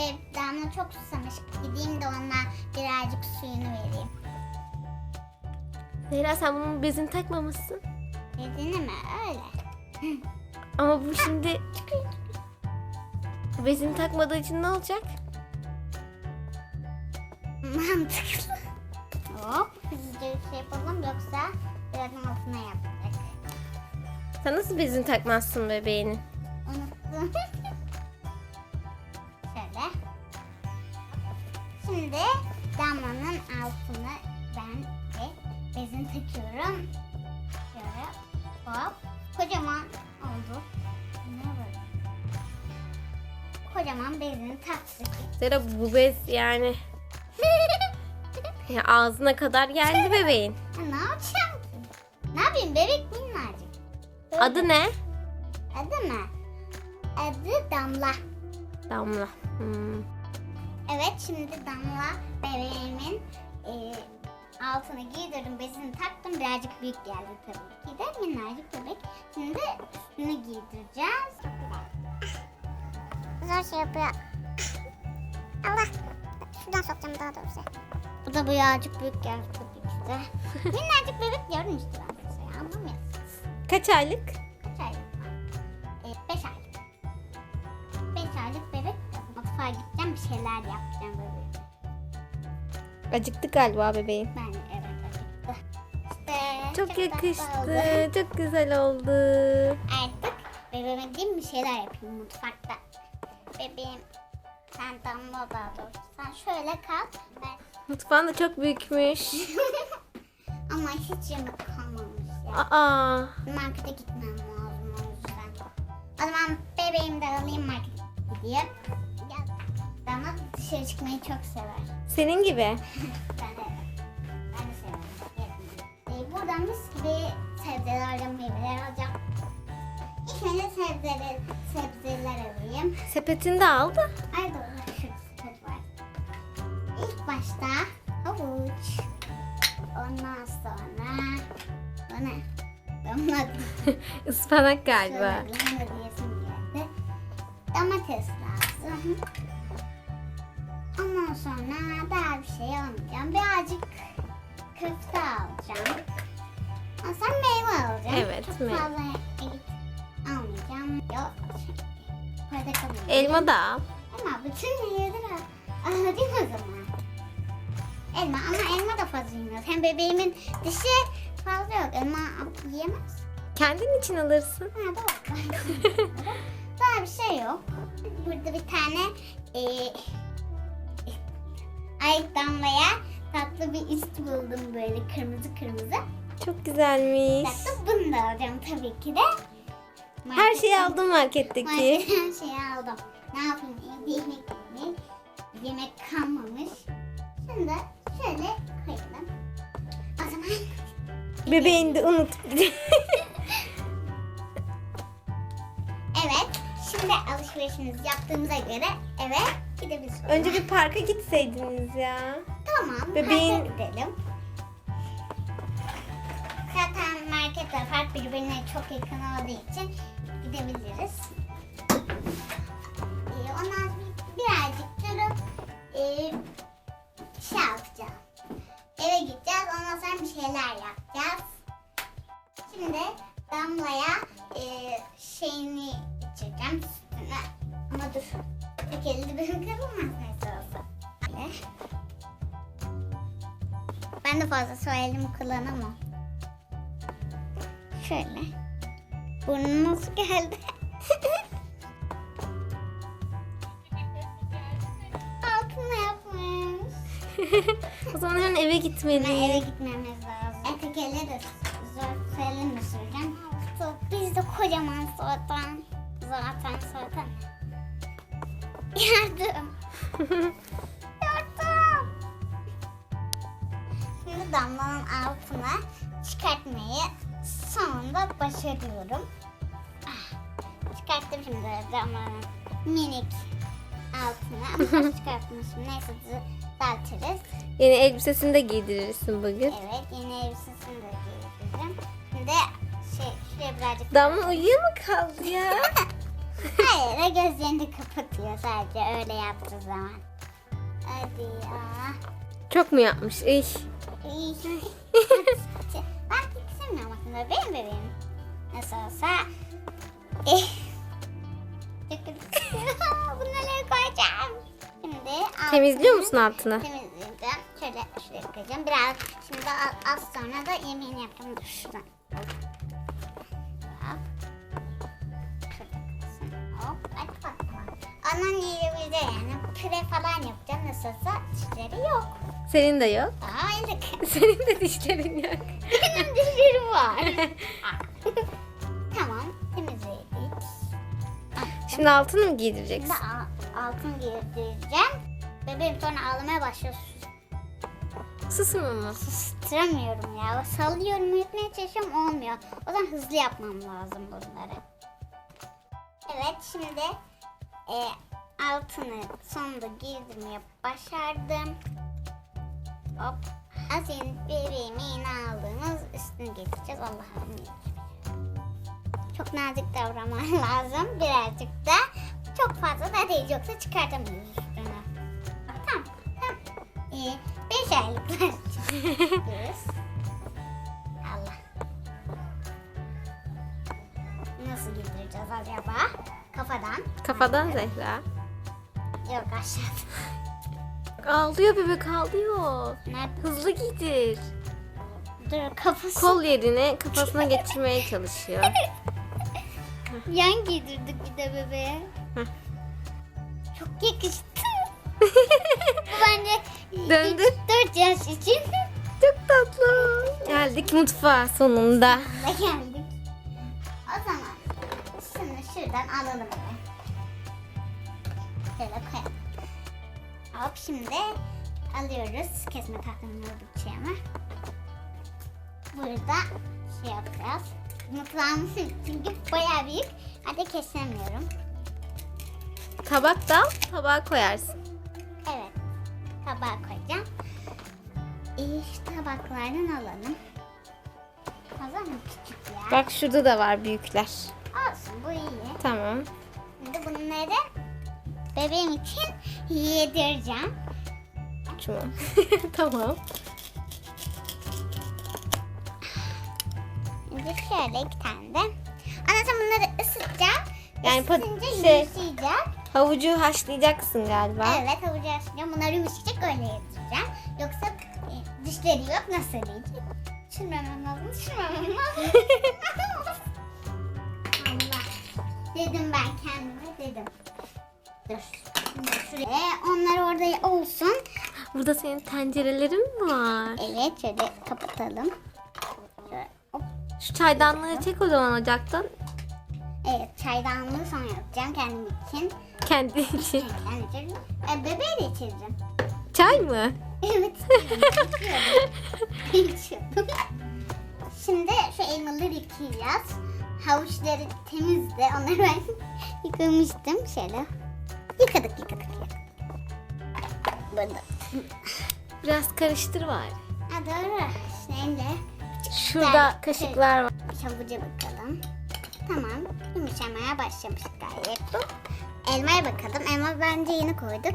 Ve Damla çok susamış. Gideyim de ona birazcık suyunu vereyim. Zehra sen bunun bezini takmamışsın. Dediğini mi? Öyle. Ama bu şimdi bezini takmadığı için ne olacak? Mantıklı. Hop hızlıca bir şey yapalım yoksa birazdan altına yapacak. Sen nasıl bezini takmazsın bebeğinin? Unuttum. hop. Kocaman oldu. Ne böyle? Kocaman bezini taktık. Zehra bu bez yani ya ağzına kadar geldi bebeğin. Ya ne yapacağım ki? Ne yapayım bebek minnacık. Böyle. Adı ne? Adı mı? Adı Damla. Damla. Hmm. Evet şimdi Damla bebeğimin e, altına giydirdim bezini taktım birazcık büyük geldi tabii ki de minnacık bebek. Şimdi üstünü giydireceğiz. Zor şey yapıyor. Allah. Şuradan sokacağım daha doğrusu. Bu da birazcık büyük geldi tabii ki de. minnacık bebek diyorum işte ben size anlamıyorsunuz. Kaç aylık? Kaç aylık? Ee, beş aylık. Beş aylık bebek. Mutfağa gideceğim bir şeyler yapacağım bebeğe. Acıktı galiba bebeğin. Ben Çok yakıştı. Çok güzel oldu. Artık bebeğime gideyim bir şeyler yapayım mutfakta. Bebeğim sen damla daha doğrusu. Sen şöyle kal. Ben... Mutfağın da çok büyükmüş. Ama hiç yemek kalmamış ya. Aa. Markete gitmem lazım o yüzden. O zaman bebeğimi de alayım markete gideyim. Damla dışarı çıkmayı çok sever. Senin gibi. Ben de buradan mis gibi sebzelerden meyveler alacağım. İlk önce sebzeler, sebzeler alayım. Sepetini de aldı. Ay doğru sepet var. İlk başta havuç. Ondan sonra bu ne? Damla Ispanak galiba. Şöyle damla diyesim geldi. Domates lazım. Ondan sonra daha bir şey almayacağım. Birazcık köfte alacağım. Sonra meyve alacağım. Evet, Çok meyve. fazla almayacağım. Yok. Portakal alayım. Elma da. Ama bütün meyveleri al. Alayım o zaman. Elma ama elma da fazla yemiyor. Hem bebeğimin dişi fazla yok. Elma yiyemez. Kendin için alırsın. Ha doğru. Daha bir şey yok. Burada bir tane e, ay damlaya tatlı bir üst buldum böyle kırmızı kırmızı. Çok güzelmiş. Tatlı bunu da alacağım tabii ki de. Her şeyi Marketten- aldın marketteki. Marketten her şeyi aldım. Ne yapayım? Evde yemek yemek. Yemek kalmamış. Şimdi şöyle koyalım. O zaman Bebeğini de unut. evet. Şimdi alışverişimizi yaptığımıza göre eve gidebiliriz. Önce bir parka gitseydiniz ya. Tamam. Bebeğin- Bebeğin... gidelim. Zaten market ve park birbirine çok yakın olduğu için gidebiliriz. Ee, ondan birazcık durup e, şey yapacağım. Eve gideceğiz. Ondan sonra bir şeyler yapacağız. Şimdi Damla'ya e, şeyini içireceğim sütünü. Ama dur. Tek elde kırılmaz neyse olsa. Ben de fazla sol elimi kullanamam. Şöyle. Burnum nasıl geldi? Altına yapmış. o zaman hemen eve Ben gitmeli. eve gitmemiz lazım. Etek elle de zor söylerini de süreceğim. Biz de kocaman zaten. Zaten zaten. Yardım. Yardım. Şimdi damlanın altına çıkartmayı sonunda başarıyorum. Ah, Çıkarttım şimdi damlanın minik altına. Ama çıkartmışım. Neyse düzeltiriz. Yeni elbisesini de giydirirsin bugün. Evet yeni elbisesini de giydiririm. Şimdi şey şuraya birazcık... Damla uyuyor mu kaldı ya? Hayır gözlerini kapatıyor sadece öyle yaptığı zaman. Hadi ya. Çok mu yapmış? İy. İyi. pek sevmiyorum aslında. Benim bebeğim. Nasıl olsa. Eh. Nereye koyacağım? Şimdi altını Temizliyor musun altını? Temizleyeceğim. Şöyle şuraya koyacağım. Biraz şimdi a- az sonra da yemeğini yapacağım. Dur şuradan. Anan yiyebilir yani. Püre falan yapacağım. Nasılsa dişleri yok. Senin de yok. Aynen. Senin de dişlerin yok. Benim dişlerim var. tamam. Temizledik. Şimdi altını mı Şimdi giydireceksin? al- altın giydireceğim. Bebeğim sonra ağlamaya başlıyor. Susmuyor mu? Sustıramıyorum ya. Sallıyorum, yutmaya çalışıyorum olmuyor. O zaman hızlı yapmam lazım bunları. Evet şimdi e, altını sonunda giydirmeye başardım. Hop. Az yeni bebeğime yeni aldığımız üstünü getireceğiz. Allah'ım Çok nazik davranman lazım. Birazcık da çok fazla da değil. Yoksa çıkartamayız üstünü. Tamam. Tamam. Ee, beş aylıklar. Allah. Nasıl giydireceğiz acaba? Kafadan. Kafadan Zehra. Yok aşağıdan. Ağlıyor bebek ağlıyor. Nerede? Hızlı giydir. Dur kafası. Kol yerine kafasına geçirmeye çalışıyor. Yan giydirdik bir de bebeğe. Çok yakıştı. Bu bence Döndü. 4 yaş için Çok tatlı. Geldik mutfağa sonunda. da geldik. Hop şimdi alıyoruz kesme tahtamın olduğu bıçağımı. Burada şey yapacağız. Mutfağımız çünkü bayağı büyük. Hadi kesemiyorum. Tabak da tabağa koyarsın. Evet. Tabağa koyacağım. Şu tabaklardan alalım. Fazla mı küçük ya? Bak şurada da var büyükler. Olsun bu iyi. Tamam. Şimdi bunları bebeğim için yedireceğim. Tamam. tamam. Şimdi şöyle iki tane de. Anlatım bunları ısıtacağım. Yani Isıtınca şey- yumuşayacak. Havucu haşlayacaksın galiba. Evet havucu açacağım. Bunları yumuşayacak öyle yedireceğim. Yoksa e, dişleri yok nasıl yiyecek? Düşürmemem lazım. Düşürmemem lazım. Allah. Dedim ben kendime dedim. Dur. Şuraya onlar orada olsun. Burada senin tencerelerin var? Evet şöyle kapatalım. Şöyle, hop. Şu çaydanlığı çek o zaman ocaktan. Evet çaydanlığı sonra yapacağım kendim için. Kendi için. Kendim için. E, bebeğe de içireceğim. Çay mı? Evet. İçiyordum. Şimdi şu elmaları yıkayacağız. Havuçları temizdi. Onları ben yıkamıştım. Şöyle. Yıkadık yıkadık. Burada. Biraz karıştır var. Ha doğru. Şimdi Şurada kaşıklar var. havuca bakalım. Tamam. Yumuşamaya başlamış gayet bu. Elmaya bakalım. Elma bence yeni koyduk.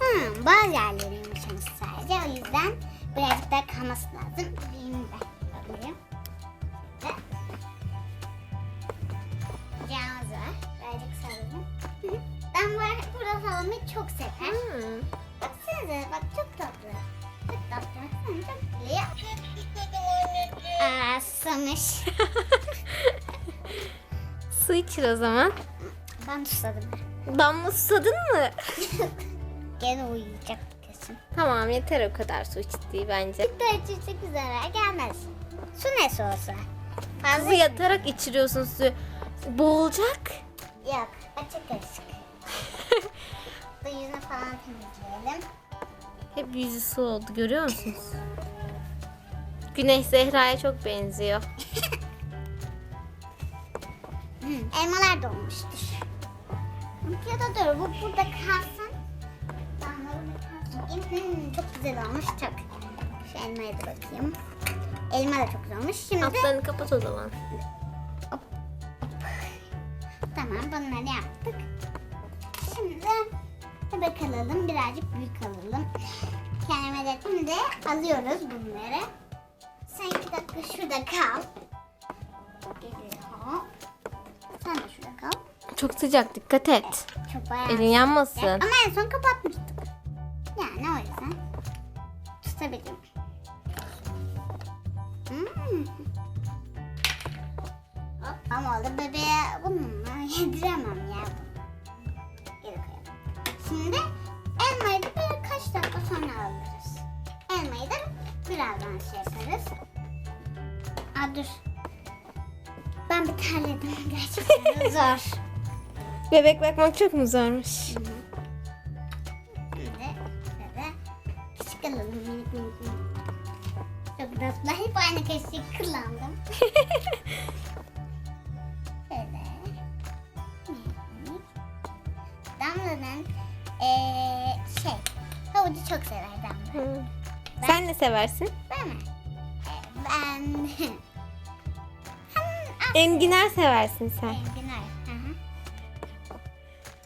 Hmm, bazı yerleri yumuşamış sadece. O yüzden birazcık daha kalması lazım. Yeni de alayım. Burada salamayı çok sever. Hmm. Baksanıza bak çok tatlı. Çok tatlı. Baksana çok tatlı. Aa susamış. Su içir o zaman. Ben susadım. Damla susadın mı? Gene uyuyacak kesin. tamam yeter o kadar su içtiği bence. Bir de içecek zarar gelmez. Su ne soğusa? Fazla Kızı yatarak içiriyorsun suyu. Boğulacak. Yok. Açık karışık. Falan temizleyelim. Hep yüzü su oldu görüyor musunuz? Güneş Zehra'ya çok benziyor. Elmalar dolmuştur. Ya da dur bu burada kalsın. Hmm, çok güzel olmuş çok. Şu elmaya da bakayım. Elma da çok güzel olmuş. Şimdi Altlarını kapat o zaman. tamam bunları yaptık. Bebek alalım. Birazcık büyük alalım. Kendime de şimdi alıyoruz bunları. Sen iki dakika şurada kal. Geliyor. Sen de şurada kal. Çok sıcak dikkat et. Çok bayağı. Elin yanmasın. Ama en son kapatmıştık. Yani o yüzden tutabildim. Hmm. Hop, ama oldu bebeğe bununla yediremem ya. Şimdi elmayı da birkaç dakika sonra alırız. Elmayı da birazdan şey yaparız. Aa dur. Ben bir terledim. Gerçekten zor. Bebek bakmak çok mu zormuş? Şimdi şöyle küçük alalım minik minik minik. Çok tatlı. Hep aynı kaşığı kullandım. şöyle. minik. Damla'nın eee şey havucu çok sever Damla. Hı. Sen ne seversin? Değil mi? Ee, ben Enginar seversin sen. Enginar. Hı hı.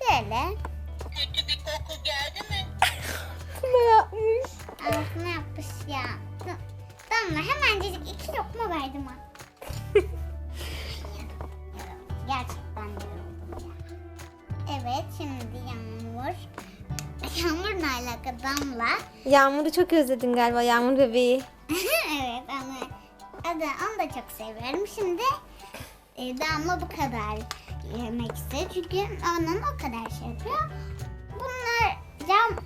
Şöyle Kötü bir koku geldi mi? Ne yapmış? Ağzına yapmış ya. Damla hemencecik iki lokma verdim ha. Damla. Yağmur'u çok özledin galiba Yağmur bebeği. evet ama adı, onu da çok seviyorum. Şimdi e, Damla bu kadar yemek istiyor. Çünkü onun o kadar şey yapıyor. Bunlar cam,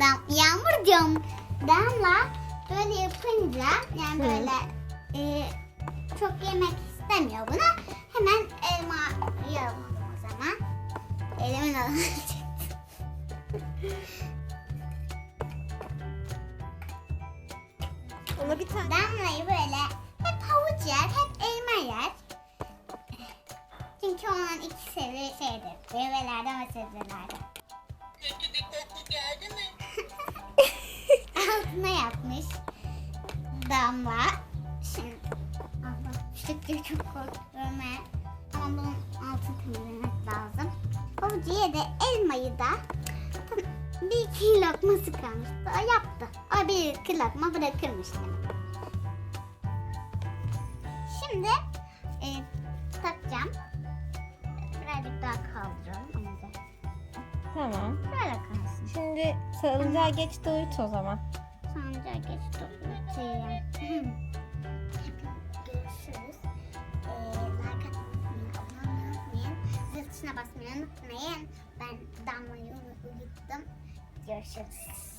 dam, Yağmur diyorum. Damla böyle yapınca yani Hı. böyle e, çok yemek istemiyor buna. Hemen elma yiyelim o zaman. Elimin çıktı. Ona bir tane. Damla'yı böyle hep havuç yer, hep elma yer. Çünkü onun iki sevi şeydir. Meyvelerden ve sebzelerden. Kötü bir koku geldi mi? Altına yapmış. Damla. Şimdi Allah düştükçe çok korkuyorum. Ama bunun altını temizlemek lazım. Havucu ye de elmayı da bir iki lokması kalmıştı. O yaptı. O bir iki lokma bırakırmış demek. Şimdi e, takacağım. Birazcık daha kaldıralım. Tamam. Böyle kalsın. Şimdi sarılacağı geç uyut o zaman. Sancağa geç tutayım. Görüşürüz. Ee, like atmayı, abone olmayı unutmayın. Zil tuşuna basmayı unutmayın. Ben Damla'yı uyuttum. Görüşürüz.